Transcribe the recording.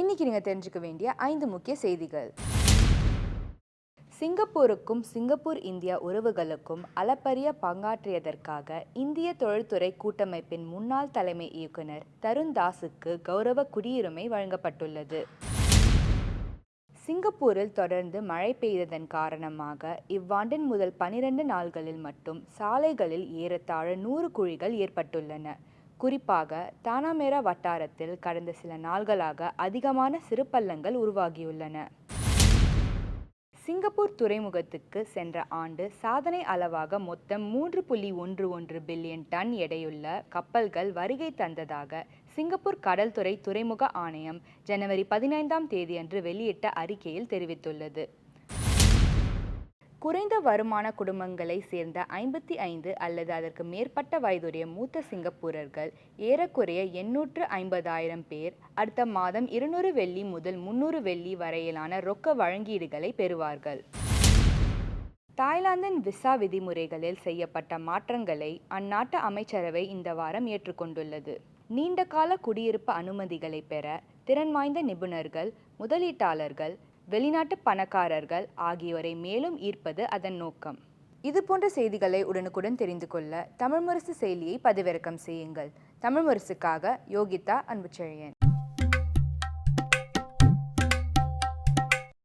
இன்னைக்கு நீங்கள் தெரிஞ்சுக்க வேண்டிய ஐந்து முக்கிய செய்திகள். சிங்கப்பூருக்கும் சிங்கப்பூர் இந்தியா உறவுகளுக்கும் அளப்பரிய பங்காற்றியதற்காக இந்திய தொழில்துறை கூட்டமைப்பின் முன்னாள் தலைமை இயக்குனர் தருண் தாஸுக்கு கௌரவ குடியுரிமை வழங்கப்பட்டுள்ளது. சிங்கப்பூரில் தொடர்ந்து மழை பெய்ததன் காரணமாக இவ்வாண்டின் முதல் பனிரெண்டு நாள்களில் மட்டும் சாலைகளில் ஏறத்தாழ நூறு குழிகள் ஏற்பட்டுள்ளன. குறிப்பாக தானாமேரா வட்டாரத்தில் கடந்த சில நாள்களாக அதிகமான சிறு பள்ளங்கள் உருவாகியுள்ளன. சிங்கப்பூர் துறைமுகத்துக்கு சென்ற ஆண்டு சாதனை அளவாக மொத்தம் மூன்று புள்ளி ஒன்று ஒன்று பில்லியன் டன் எடையுள்ள கப்பல்கள் வருகை தந்ததாக சிங்கப்பூர் கடல்துறை துறைமுக ஆணையம் ஜனவரி பதினைந்தாம் தேதியன்று வெளியிட்ட அறிக்கையில் தெரிவித்துள்ளது. குறைந்த வருமான குடும்பங்களை சேர்ந்த ஐம்பத்தி ஐந்து அல்லது அதற்கு மேற்பட்ட வயதுடைய மூத்த சிங்கப்பூரர்கள் ஏறக்குறைய எண்ணூற்று ஐம்பதாயிரம் பேர் அடுத்த மாதம் இருநூறு வெள்ளி முதல் முன்னூறு வெள்ளி வரையிலான ரொக்க வழங்கீடுகளை பெறுவார்கள். தாய்லாந்தின் விசா விதிமுறைகளில் செய்யப்பட்ட மாற்றங்களை அந்நாட்டு அமைச்சரவை இந்த வாரம் ஏற்றுக்கொண்டுள்ளது. நீண்டகால குடியிருப்பு அனுமதிகளை பெற திறன் வாய்ந்த நிபுணர்கள் முதலீட்டாளர்கள் வெளிநாட்டு பணக்காரர்கள் ஆகியோரை மேலும் ஈர்ப்பது அதன் நோக்கம். இது போன்ற செய்திகளை உடனுக்குடன் தெரிந்து கொள்ள தமிழ் முரசு செயலியை பதிவிறக்கம் செய்யுங்கள். தமிழ் முரசுக்காக யோகிதா அன்புச்செழியன்.